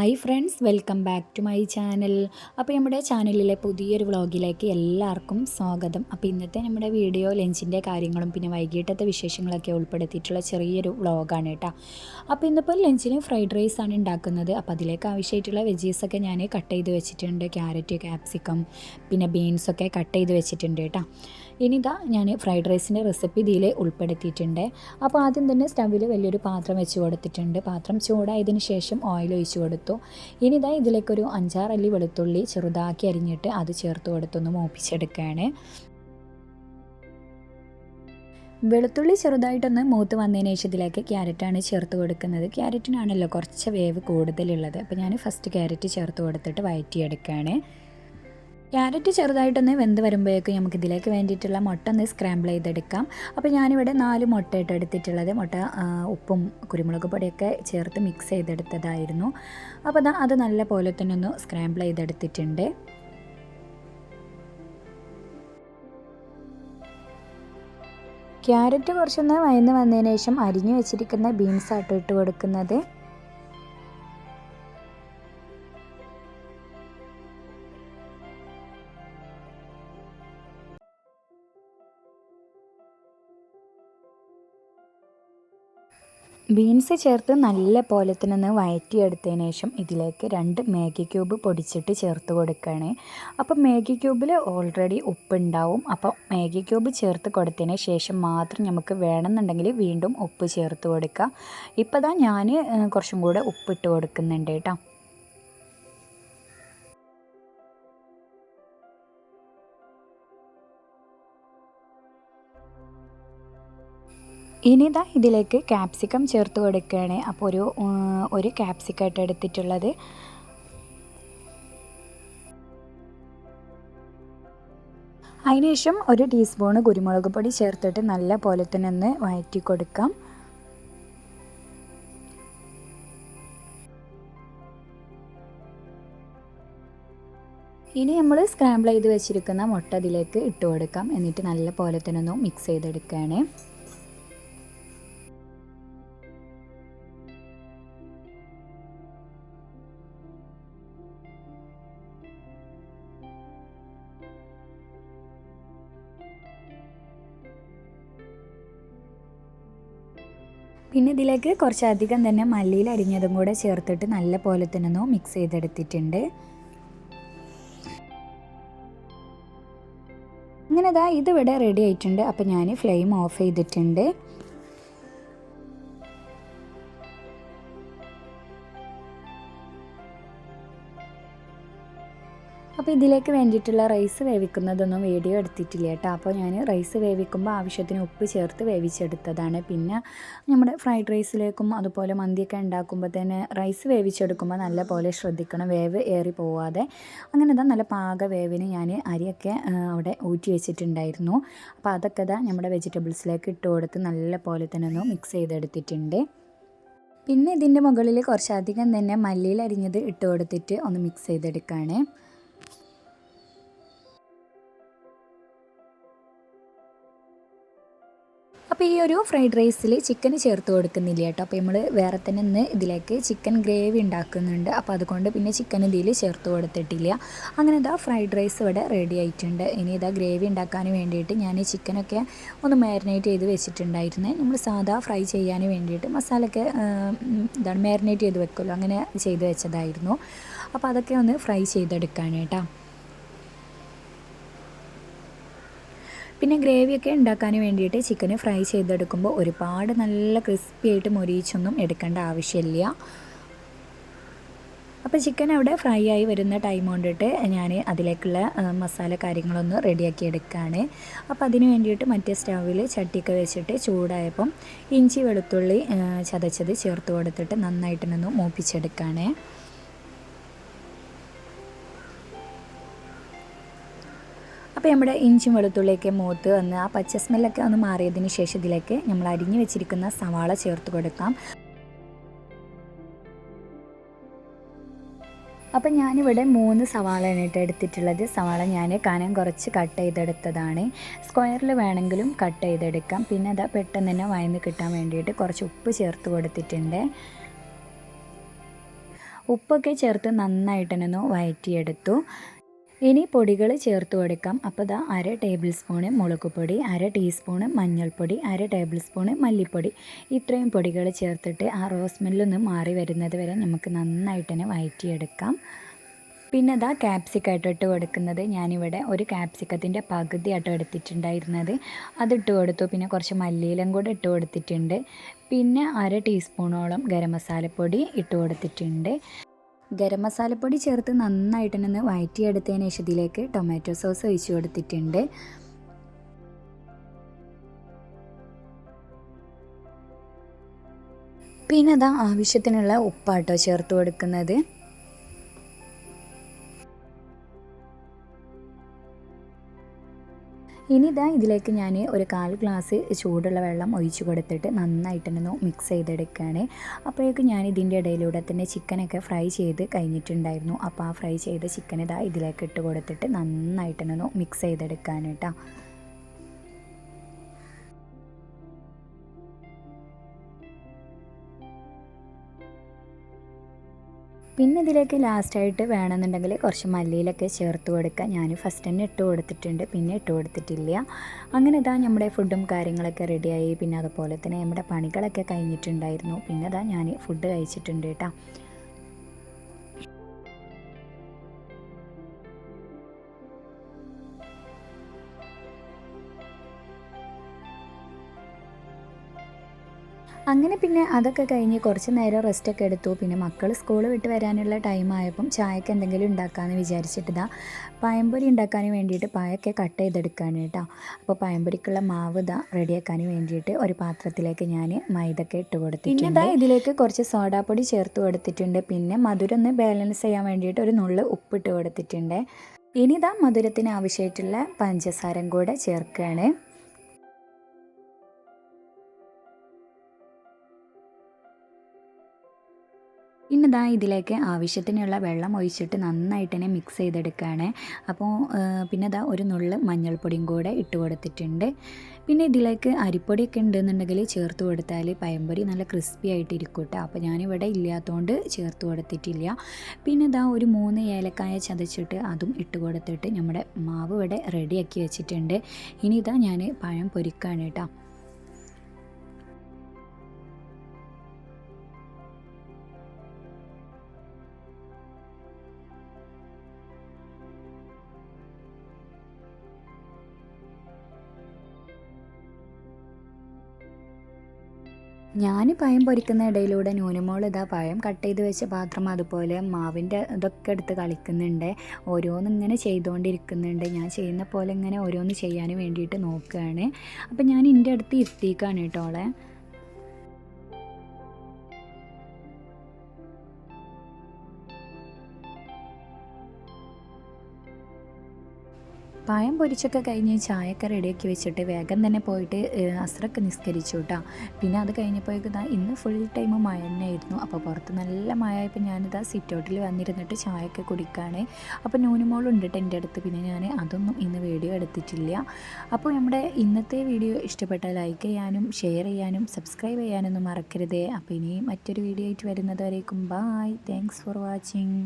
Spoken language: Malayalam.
Hi friends welcome back to my channel അപ്പോൾ നമ്മുടെ ചാനലിലെ പുതിയൊരു വ്ളോഗിലേക്ക് എല്ലാവർക്കും സ്വാഗതം. അപ്പോൾ ഇന്നത്തെ നമ്മുടെ വീഡിയോ ലഞ്ചിന്റെ കാര്യങ്ങളും പിന്നെ വൈകിട്ടത്തെ വിശേഷങ്ങളൊക്കെ ഉൾപ്പെടുത്തിയിട്ടുള്ള ചെറിയൊരു വ്ളോഗാണ് കേട്ടോ. അപ്പോൾ ഇന്നിപ്പോൾ ലഞ്ചിന് ഫ്രൈഡ് റൈസ് ആണ് ഉണ്ടാക്കുന്നത് അപ്പോൾ അതിലേക്ക് ആവശ്യമായിട്ടുള്ള വെജീസൊക്കെ ഞാൻ കട്ട് ചെയ്ത് വെച്ചിട്ടുണ്ട്. ക്യാരറ്റ് ക്യാപ്സിക്കം പിന്നെ ബീൻസൊക്കെ കട്ട് ചെയ്ത് വെച്ചിട്ടുണ്ട് കേട്ടോ. ഇനി ഇതാ ഞാൻ ഫ്രൈഡ് റൈസിന്റെ റെസിപ്പി ഇതിൽ ഉൾപ്പെടുത്തിയിട്ടുണ്ട്. അപ്പോൾ ആദ്യം തന്നെ സ്റ്റവിൽ വലിയൊരു പാത്രം വെച്ച് കൊടുത്തിട്ടുണ്ട്. പാത്രം ചൂടായതിന് ശേഷം ഓയിൽ ഒഴിച്ചു കൊടുത്തു. ഇനിതാ ഇതിലേക്കൊരു അഞ്ചാറല്ലി വെളുത്തുള്ളി ചെറുതാക്കി അരിഞ്ഞിട്ട് അത് ചേർത്ത് കൊടുത്തൊന്ന് മൂപ്പിച്ചെടുക്കുകയാണ്. വെളുത്തുള്ളി ചെറുതായിട്ടൊന്ന് മൂത്ത് വന്നതിന് ശേഷം ഇതിലേക്ക് ക്യാരറ്റാണ് ചേർത്ത് കൊടുക്കുന്നത്. ക്യാരറ്റിനാണല്ലോ കുറച്ച് വേവ് കൂടുതലുള്ളത്. അപ്പോൾ ഞാൻ ഫസ്റ്റ് ക്യാരറ്റ് ചേർത്ത് കൊടുത്തിട്ട് വയറ്റിയെടുക്കുകയാണ്. ക്യാരറ്റ് ചെറുതായിട്ടൊന്ന് വെന്ത് വരുമ്പോഴേക്കും നമുക്ക് ഇതിലേക്ക് വേണ്ടിയിട്ടുള്ള മുട്ട ഒന്ന് സ്ക്രാമ്പിൾ ചെയ്തെടുക്കാം. അപ്പോൾ ഞാനിവിടെ നാല് മുട്ടയിട്ട് എടുത്തിട്ടുള്ളത്. മുട്ട ഉപ്പും കുരുമുളക് പൊടിയൊക്കെ ചേർത്ത് മിക്സ് ചെയ്തെടുത്തതായിരുന്നു. അപ്പോൾ അതാ അത് നല്ല പോലെ തന്നെ ഒന്ന് സ്ക്രാമ്പിൾ ചെയ്തെടുത്തിട്ടുണ്ട്. ക്യാരറ്റ് കുറച്ചൊന്ന് വയന്ന് വന്നതിന് ശേഷം അരിഞ്ഞു വെച്ചിരിക്കുന്ന ബീൻസ് ആട്ടോ ഇട്ട് കൊടുക്കുന്നത്. ബീൻസ് ചേർത്ത് നല്ല പോലെ തന്നെ ഒന്ന് വഴറ്റിയെടുത്തതിന് ശേഷം ഇതിലേക്ക് രണ്ട് മാഗി ക്യൂബ് പൊടിച്ചിട്ട് ചേർത്ത് കൊടുക്കുകയാണ്. അപ്പം മാഗി ക്യൂബിൽ ഓൾറെഡി ഉപ്പുണ്ടാവും. അപ്പം മാഗി ക്യൂബ് ചേർത്ത് കൊടുത്തതിന് ശേഷം മാത്രം നമുക്ക് വേണമെന്നുണ്ടെങ്കിൽ വീണ്ടും ഉപ്പ് ചേർത്ത് കൊടുക്കുക ഇപ്പോൾ ഞാൻ കുറച്ചും കൂടെ ഉപ്പിട്ട് കൊടുക്കുന്നുണ്ട് കേട്ടോ. ഇനി ഇതാ ഇതിലേക്ക് ക്യാപ്സിക്കം ചേർത്ത് കൊടുക്കുകയാണ്. അപ്പോൾ ഒരു ഒരു ക്യാപ്സിക്കായിട്ട് എടുത്തിട്ടുള്ളത്. അതിനുശേഷം ഒരു ടീസ്പൂണ് കുരുമുളക് പൊടി ചേർത്തിട്ട് നല്ല പോലെ തന്നെ ഒന്ന് വഴറ്റി കൊടുക്കാം. ഇനി നമ്മൾ സ്ക്രാമ്പിൾ ചെയ്ത് വെച്ചിരിക്കുന്ന മുട്ട ഇതിലേക്ക് ഇട്ട് കൊടുക്കാം. എന്നിട്ട് നല്ല പോലെ തന്നെ ഒന്ന് മിക്സ് ചെയ്തെടുക്കുകയാണ്. പിന്നെ ഇതിലേക്ക് കുറച്ചധികം തന്നെ മല്ലിയിൽ അരിഞ്ഞതും കൂടെ ചേർത്തിട്ട് നല്ല പോലെ തന്നെ ഒന്ന് മിക്സ് ചെയ്തെടുത്തിട്ടുണ്ട്. അങ്ങനെ ഇതാ ഇതിവിടെ റെഡി ആയിട്ടുണ്ട്. അപ്പോൾ ഞാൻ ഫ്ലെയിം ഓഫ് ചെയ്തിട്ടുണ്ട്. അപ്പോൾ ഇതിലേക്ക് വേണ്ടിയിട്ടുള്ള റൈസ് വേവിക്കുന്നതൊന്നും വീഡിയോ എടുത്തിട്ടില്ല കേട്ടോ. അപ്പോൾ ഞാൻ റൈസ് വേവിക്കുമ്പോൾ ആവശ്യത്തിന് ഉപ്പ് ചേർത്ത് വേവിച്ചെടുത്തതാണ്. പിന്നെ നമ്മുടെ ഫ്രൈഡ് റൈസിലേക്കും അതുപോലെ മന്തിയൊക്കെ ഉണ്ടാക്കുമ്പോൾ തന്നെ റൈസ് വേവിച്ചെടുക്കുമ്പോൾ നല്ല പോലെ ശ്രദ്ധിക്കണം. വേവ് ഏറി പോവാതെ. അങ്ങനെ ഇതാ നല്ല പാക വേവിന് ഞാൻ അരിയൊക്കെ അവിടെ ഊറ്റി വെച്ചിട്ടുണ്ടായിരുന്നു. അപ്പോൾ അതൊക്കെ ഇതാ നമ്മുടെ വെജിറ്റബിൾസിലേക്ക് ഇട്ട് കൊടുത്ത് നല്ല പോലെ തന്നെ ഒന്ന് മിക്സ് ചെയ്തെടുത്തിട്ടുണ്ട്. പിന്നെ ഇതിന്റെ മുകളിൽ കുറച്ചധികം തന്നെ മല്ലിയിൽ അരിഞ്ഞത് ഇട്ട് കൊടുത്തിട്ട് ഒന്ന് മിക്സ് ചെയ്തെടുക്കുകയാണ്. അപ്പോൾ ഈ ഒരു ഫ്രൈഡ് റൈസിൽ ചിക്കൻ ചേർത്ത് കൊടുക്കുന്നില്ല കേട്ടോ അപ്പോൾ നമ്മൾ വേറെ തന്നെ ഇന്ന് ഇതിലേക്ക് ചിക്കൻ ഗ്രേവി ഉണ്ടാക്കുന്നുണ്ട്. അപ്പോൾ അതുകൊണ്ട് പിന്നെ ചിക്കൻ ഇതിൽ ചേർത്ത് കൊടുത്തിട്ടില്ല. അങ്ങനെ ഇതാ ഫ്രൈഡ് റൈസ് ഇവിടെ റെഡി ആയിട്ടുണ്ട്. ഇനി ഇതാ ഗ്രേവി ഉണ്ടാക്കാൻ വേണ്ടിയിട്ട് ഞാൻ ഈ ചിക്കനൊക്കെ ഒന്ന് മാരിനേറ്റ് ചെയ്ത് വെച്ചിട്ടുണ്ടായിരുന്നേ. നമ്മൾ സാധാ ഫ്രൈ ചെയ്യാൻ വേണ്ടിയിട്ട് മസാലയൊക്കെ ഇതാണ് മാരിനേറ്റ് ചെയ്ത് വെക്കുമല്ലോ അങ്ങനെ ചെയ്ത് വെച്ചതായിരുന്നു. അപ്പോൾ അതൊക്കെ ഒന്ന് ഫ്രൈ ചെയ്തെടുക്കാൻ കേട്ടോ പിന്നെ ഗ്രേവിയൊക്കെ ഉണ്ടാക്കാൻ വേണ്ടിയിട്ട് ചിക്കന് ഫ്രൈ ചെയ്തെടുക്കുമ്പോൾ ഒരുപാട് നല്ല ക്രിസ്പി ആയിട്ട് മൊരിയിച്ചൊന്നും എടുക്കേണ്ട ആവശ്യമില്ല. അപ്പോൾ ചിക്കൻ അവിടെ ഫ്രൈ ആയി വരുന്ന ടൈം കൊണ്ടിട്ട് ഞാൻ അതിലേക്കുള്ള മസാല കാര്യങ്ങളൊന്ന് റെഡിയാക്കി എടുക്കുകയാണ് അപ്പോൾ അതിന് വേണ്ടിയിട്ട് മറ്റേ സ്റ്റൗവിൽ ചട്ടിയൊക്കെ വെച്ചിട്ട് ചൂടായപ്പം ഇഞ്ചി വെളുത്തുള്ളി ചതച്ചത് ചേർത്ത് കൊടുത്തിട്ട് നന്നായിട്ടൊന്ന് മൂപ്പിച്ചെടുക്കുകയാണ് അപ്പോൾ നമ്മുടെ ഇഞ്ചും വെളുത്തുള്ളിയൊക്കെ മൂത്ത് വന്ന് ആ പച്ച സ്മെല്ലൊക്കെ ഒന്ന് മാറിയതിന് ശേഷം ഇതിലേക്ക് നമ്മൾ അരിഞ്ഞു വെച്ചിരിക്കുന്ന സവാള ചേർത്ത് കൊടുക്കാം. അപ്പം ഞാനിവിടെ മൂന്ന് സവാളയാണ് ഇട്ട് എടുത്തിട്ടുള്ളത്. സവാള ഞാൻ കനം കുറച്ച് കട്ട് ചെയ്തെടുത്തതാണ്. സ്ക്വയറിൽ വേണമെങ്കിലും കട്ട് ചെയ്തെടുക്കാം. പിന്നെ അതാ പെട്ടെന്ന് തന്നെ വയന്ന് കിട്ടാൻ വേണ്ടിയിട്ട് കുറച്ച് ഉപ്പ് ചേർത്ത് കൊടുത്തിട്ടുണ്ട്. ഉപ്പൊക്കെ ചേർത്ത് നന്നായിട്ട് തന്നെ ഒന്ന് വഴറ്റിയെടുത്തു ഇനി പൊടികൾ ചേർത്ത് കൊടുക്കാം. അപ്പോൾ ഇതാ അര ടേബിൾ സ്പൂണ് മുളക് പൊടി അര ടീസ്പൂണ് മഞ്ഞൾപ്പൊടി അര ടേബിൾ സ്പൂണ് മല്ലിപ്പൊടി. ഇത്രയും പൊടികൾ ചേർത്തിട്ട് ആ റോസ് സ്മെല്ലൊന്ന് മാറി വരുന്നത് വരെ നമുക്ക് നന്നായിട്ട് തന്നെ വഴറ്റിയെടുക്കാം പിന്നെ ഇതാ ക്യാപ്സിക്കായിട്ട് ഇട്ട് കൊടുക്കുന്നത്. ഞാനിവിടെ ഒരു ക്യാപ്സിക്കത്തിന്റെ പകുതിയായിട്ട് എടുത്തിട്ടുണ്ടായിരുന്നത്. അതിട്ട് കൊടുത്തു. പിന്നെ കുറച്ച് മല്ലിയിലും കൂടെ ഇട്ട് കൊടുത്തിട്ടുണ്ട്. പിന്നെ അര ടീസ്പൂണോളം ഗരം മസാലപ്പൊടി ഇട്ട് കൊടുത്തിട്ടുണ്ട്. ഗരം മസാലപ്പൊടി ചേർത്ത് നന്നായിട്ട് തന്നെ വഴറ്റിയെടുത്തതിന് ശേഷം ഇതിലേക്ക് ടൊമാറ്റോ സോസ് ഒഴിച്ച് കൊടുത്തിട്ടുണ്ട്. പിന്നെ അതാ ആവശ്യത്തിനുള്ള ഉപ്പാട്ടോ ചേർത്ത് കൊടുക്കുന്നത്. ഇനി ഇതാ ഇതിലേക്ക് ഞാൻ ഒരു കാൽ ഗ്ലാസ് ചൂടുള്ള വെള്ളം ഒഴിച്ച് കൊടുത്തിട്ട് നന്നായിട്ട് ഒന്ന് മിക്സ് ചെയ്തെടുക്കുകയാണ്. അപ്പോഴേക്കും ഞാൻ ഇതിന്റെ ഇടയിലൂടെ തന്നെ ചിക്കനൊക്കെ ഫ്രൈ ചെയ്ത് കഴിഞ്ഞിട്ടുണ്ടായിരുന്നു. അപ്പോൾ ആ ഫ്രൈ ചെയ്ത ചിക്കൻ ഇതാ ഇതിലേക്ക് ഇട്ട് കൊടുത്തിട്ട് നന്നായിട്ട് തന്നെ മിക്സ് ചെയ്തെടുക്കാൻ പിന്നെ ഇതിലേക്ക് ലാസ്റ്റായിട്ട് വേണമെന്നുണ്ടെങ്കിൽ കുറച്ച് മല്ലിയിലൊക്കെ ചേർത്ത് കൊടുക്കുക. ഞാൻ ഫസ്റ്റ് തന്നെ ഇട്ട് കൊടുത്തിട്ടുണ്ട്. പിന്നെ ഇട്ട് കൊടുത്തിട്ടില്ല. അങ്ങനെ ഇതാ നമ്മുടെ ഫുഡും കാര്യങ്ങളൊക്കെ റെഡിയായി പിന്നെ അതുപോലെ തന്നെ നമ്മുടെ പണികളൊക്കെ കഴിഞ്ഞിട്ടുണ്ടായിരുന്നു. പിന്നെ ഇതാ ഞാൻ ഫുഡ് കഴിച്ചിട്ടുണ്ട് കേട്ടോ. അങ്ങനെ പിന്നെ അതൊക്കെ കഴിഞ്ഞ് കുറച്ച് നേരം റെസ്റ്റൊക്കെ എടുത്തു. പിന്നെ മക്കൾ സ്കൂൾ വിട്ട് വരാനുള്ള ടൈം ആയപ്പം ചായക്ക് എന്തെങ്കിലും ഉണ്ടാക്കാമെന്ന് വിചാരിച്ചിട്ടതാ പഴംപൊരി ഉണ്ടാക്കാൻ വേണ്ടിയിട്ട് പായൊക്കെ കട്ട് ചെയ്തെടുക്കാൻ കേട്ടോ. അപ്പോൾ പഴംപൊരിക്കുള്ള മാവ് ഇതാ റെഡിയാക്കാൻ വേണ്ടിയിട്ട് ഒരു പാത്രത്തിലേക്ക് ഞാൻ മൈദൊക്കെ ഇട്ട് കൊടുത്തിട്ടുണ്ട്. പിന്നെ ഇതാ ഇതിലേക്ക് കുറച്ച് സോഡാപ്പൊടി ചേർത്ത് കൊടുത്തിട്ടുണ്ട്. പിന്നെ മധുരം ഒന്ന് ബാലൻസ് ചെയ്യാൻ വേണ്ടിയിട്ട് ഒരു നുള്ള് ഉപ്പിട്ട് കൊടുത്തിട്ടുണ്ട്. ഇനി ഇതാ മധുരത്തിന് ആവശ്യമായിട്ടുള്ള പഞ്ചസാരം കൂടെ ചേർക്കുകയാണ് ഇതാ ഇതിലേക്ക് ആവശ്യത്തിനുള്ള വെള്ളം ഒഴിച്ചിട്ട് നന്നായിട്ട് തന്നെ മിക്സ് ചെയ്തെടുക്കുകയാണ്. അപ്പോൾ പിന്നെ ഇതാ ഒരു നുള്ള് മഞ്ഞൾപ്പൊടിയും കൂടെ ഇട്ട് കൊടുത്തിട്ടുണ്ട്. പിന്നെ ഇതിലേക്ക് അരിപ്പൊടിയൊക്കെ ഉണ്ടെന്നുണ്ടെങ്കിൽ ചേർത്ത് കൊടുത്താൽ പയമ്പൊരി നല്ല ക്രിസ്പി ആയിട്ട് ഇരിക്കും കേട്ടോ അപ്പോൾ ഞാനിവിടെ ഇല്ലാത്തതുകൊണ്ട് ചേർത്ത് കൊടുത്തിട്ടില്ല. പിന്നെ ഇതാ ഒരു മൂന്ന് ഏലക്കായ ചതച്ചിട്ട് അതും ഇട്ട് കൊടുത്തിട്ട് നമ്മുടെ മാവ് ഇവിടെ റെഡിയാക്കി വെച്ചിട്ടുണ്ട്. ഇനി ഇതാ ഞാൻ പഴം പൊരിക്കുകയാണ് കേട്ടോ ഞാൻ പായം പൊരിക്കുന്ന ഇടയിലൂടെ ന്യൂനമോൾ ഇതാ പായം കട്ട് ചെയ്ത് വെച്ച പാത്രം അതുപോലെ മാവിന്റെ ഇതൊക്കെ എടുത്ത് കളിക്കുന്നുണ്ട്. ഓരോന്ന് ഇങ്ങനെ ചെയ്തുകൊണ്ടിരിക്കുന്നുണ്ട് ഞാൻ ചെയ്യുന്ന പോലെ ഇങ്ങനെ ഓരോന്ന് ചെയ്യാൻ വേണ്ടിയിട്ട് നോക്കുകയാണ് അപ്പം ഞാൻ എന്റെ അടുത്ത് ഇരുത്തിക്കാണ് കേട്ടോ പഴം പൊരിച്ചൊക്കെ കഴിഞ്ഞ് ചായക്ക റെഡിയാക്കി വെച്ചിട്ട് വേഗം തന്നെ പോയിട്ട് അസ്രൊക്കെ നിസ്കരിച്ചു കേട്ടോ പിന്നെ അത് കഴിഞ്ഞപ്പോഴേക്കും ഇന്ന് ഫുൾ ടൈം മഴ തന്നെയായിരുന്നു. അപ്പോൾ പുറത്ത് നല്ല മഴ ആയപ്പോൾ ഞാനിതാ സിറ്റ് ഔട്ടിൽ വന്നിരുന്നിട്ട് ചായയൊക്കെ കുടിക്കുകയാണ് അപ്പോൾ ന്യൂനമോളുണ്ട് ഉണ്ട് എന്റെ അടുത്ത്. പിന്നെ ഞാൻ അതൊന്നും ഇന്ന് വീഡിയോ എടുത്തിട്ടില്ല. അപ്പോൾ നമ്മുടെ ഇന്നത്തെ വീഡിയോ ഇഷ്ടപ്പെട്ടാൽ ലൈക്ക് ചെയ്യാനും ഷെയർ ചെയ്യാനും സബ്സ്ക്രൈബ് ചെയ്യാനൊന്നും മറക്കരുതേ. അപ്പോൾ ഇനി മറ്റൊരു വീഡിയോ ആയിട്ട് വരുന്നത് വരേക്കും. Bye thanks for watching